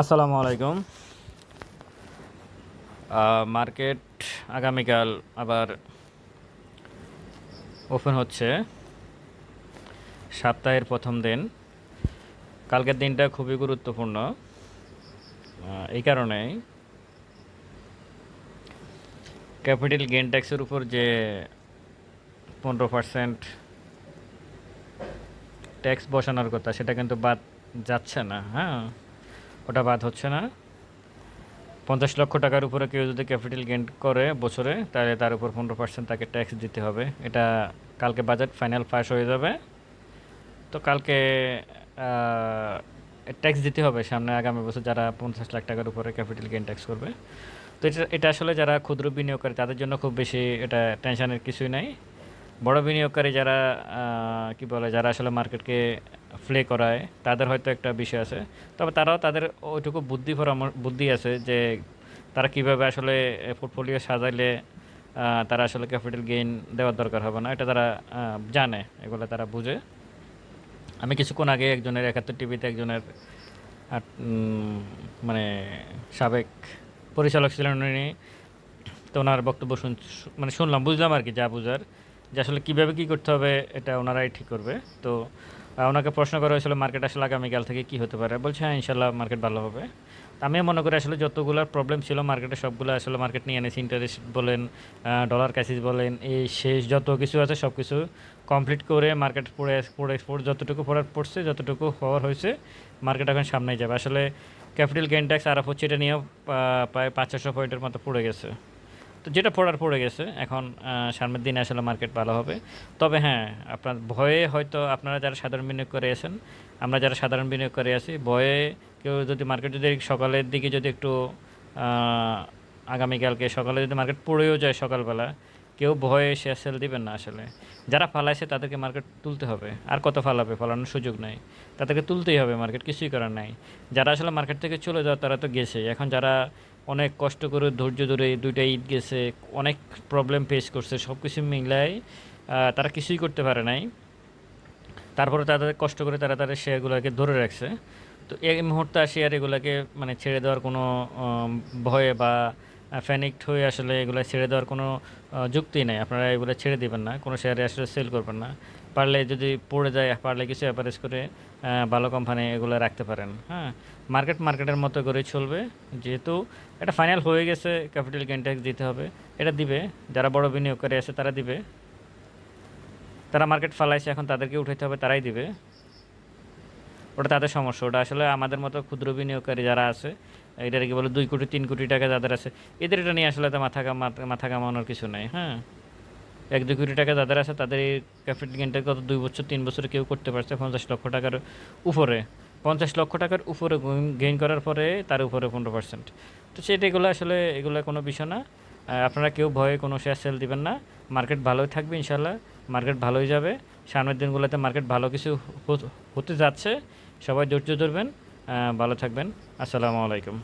আসসালামু আলাইকুম। মার্কেট আগামীকাল আবার ওপেন হচ্ছে। সপ্তাহের প্রথম দিন। কালকের দিনটা খুবই গুরুত্বপূর্ণ। এই কারণেই ক্যাপিটাল গেন ট্যাক্সের উপর যে পনেরো পার্সেন্ট ট্যাক্স বসানোর কথা, সেটা কিন্তু বাদ যাচ্ছে না হ্যাঁ? ওটা বাদ হচ্ছে না। পঞ্চাশ লক্ষ টাকার উপরে কেউ যদি ক্যাপিটাল গেন করে বছরে, তাহলে তার উপর পনেরো পার্সেন্ট তাকে ট্যাক্স দিতে হবে। এটা কালকে বাজেট ফাইনাল পাস হয়ে যাবে। তো কালকে ট্যাক্স দিতে হবে সামনে আগামী বছর যারা পঞ্চাশ লাখ টাকার উপরে ক্যাপিটাল গেন ট্যাক্স করবে। তো এটা এটা আসলে যারা ক্ষুদ্র বিনিয়োগকারী, তাদের জন্য খুব বেশি এটা টেনশনের কিছুই নাই। বড় বিনিয়োগকারী যারা কি বলে, যারা আসলে মার্কেটকে ফ্লে করায়, তাদের হয়তো একটা বিষয় আছে। তবে তারাও তাদের ওইটুকু বুদ্ধি পরামর্শ বুদ্ধি আছে যে তারা কীভাবে আসলে পোর্টফোলিও সাজাইলে তারা আসলে ক্যাপিটাল গেইন দেওয়ার দরকার হবে না। এটা তারা জানে, এগুলো তারা বুঝে। আমি কিছুক্ষণ আগে একজনের একাত্তর টিভিতে একজনের মানে সাবেক পরিচালক ছিলেন উনি। তো ওনার বক্তব্য শুন মানে শুনলাম, বুঝলাম আর কি যা বুঝার, যে আসলে কীভাবে কী করতে হবে, এটা ওনারাই ঠিক করবে। তো ওনাকে প্রশ্ন করা হয়েছিল মার্কেট আসলে আগামীকাল থেকে কী হতে পারে। বলছে হ্যাঁ ইনশাল্লাহ মার্কেট ভালো হবে। আমিও মনে করি আসলে যতগুলো প্রবলেম ছিল মার্কেটে সবগুলো আসলে মার্কেট নিয়ে এনেছে। ইন্টারেস্ট বলেন ডলার ক্যাসিস বলেন, এই শেষ যত কিছু আছে সব কিছু কমপ্লিট করে মার্কেট পড়ে পড়ে যতটুকু পড়ার পড়ছে, যতটুকু হওয়ার হয়েছে মার্কেট এখন সামনেই যাবে। আসলে ক্যাপিটাল গেইন ট্যাক্স আরফ হচ্ছে এটা নিয়েও প্রায় পাঁচ ছশো পয়েন্টের মতো পড়ে গেছে। তো যেটা পড়ার পড়ে গেছে, এখন সামনের দিনে আসলে মার্কেট ভালো হবে। তবে হ্যাঁ আপনার ভয়ে হয়তো আপনারা যারা সাধারণ বিনিয়োগ করে আছেন, আমরা যারা সাধারণ বিনিয়োগ করে আছি, ভয়ে কেউ যদি মার্কেট যদি সকালের দিকে যদি একটু আগামীকালকে সকালে যদি মার্কেট পড়েও যায় সকালবেলা, কেউ ভয়ে শেয়ার সেল দিবেন না আসলে। যারা ফালাইছে তাদেরকে মার্কেট তুলতে হবে। আর কত ফালাবে, ফালানোর সুযোগ নাই। তাদেরকে তুলতেই হবে মার্কেট কিছুই করার নাই। যারা আসলে মার্কেট থেকে চলে যাওয়া, তারা তো গেছে এখন যারা অনেক কষ্ট করে ধৈর্য ধরে দুইটা ঈদ গেছে অনেক প্রবলেম ফেস করছে সব কিছু আহ, তারা কিছুই করতে পারে নাই। তারপরে তাদের কষ্ট করে তারা তাদের শেয়ারগুলোকে ধরে রাখছে। তো এই মুহূর্তে শেয়ার এগুলোকে মানে ছেড়ে দেওয়ার কোনো ভয়ে বা ফ্যানিক্ট হয়ে আসলে এগুলো ছেড়ে দেওয়ার কোনো যুক্তি নেই। আপনারা এগুলো ছেড়ে দেবেন না কোনো শেয়ারে আসলে সেল করবেন না। পারলে যদি পড়ে যায়, পারলে কিছু অ্যাভারেজ করে ভালো কোম্পানি এগুলো রাখতে পারেন। হ্যাঁ মার্কেট মার্কেটের মতো করে চলবে। যেহেতু এটা ফাইনাল হয়ে গেছে ক্যাপিটাল গেন ট্যাক্স দিতে হবে। এটা দিবে, যারা বড় বিনিয়োগকারী আছে তারা দিবে। তারা মার্কেট ফালাইছে, এখন তাদেরকে উঠাইতে হবে, তারাই দিবে। ওটা তাদের সমস্যা। ওটা আসলে আমাদের মতো ক্ষুদ্র বিনিয়োগকারী যারা আছে এটার কি বলে দুই কোটি, তিন কোটি টাকা যাদের আছে, এদের এটা নিয়ে আসলে তো মাথা মাথা কামানোর কিছু নেই। হ্যাঁ এক দুই কোটি টাকা যাদের আছে তাদের এই ক্যাপিটাল গেনটা গত দুই বছর, তিন বছরে কেউ করতে পারছে পঞ্চাশ লক্ষ টাকার উপরে। পঞ্চাশ লক্ষ টাকার উপরে গেইন করার পরে তার উপরে পনেরো পার্সেন্ট তো সেটা এগুলো আসলে এগুলো কোনো বিষয় না। আপনারা কেউ ভয়ে কোনো শেয়ার সেল দিবেন না। মার্কেট ভালোই থাকবে ইনশাল্লাহ মার্কেট ভালোই যাবে। সামনের দিনগুলোতে মার্কেট ভালো কিছু হতে যাচ্ছে। সবাই ধৈর্য ধরবেন। ভালো থাকবেন। আসসালামু আলাইকুম।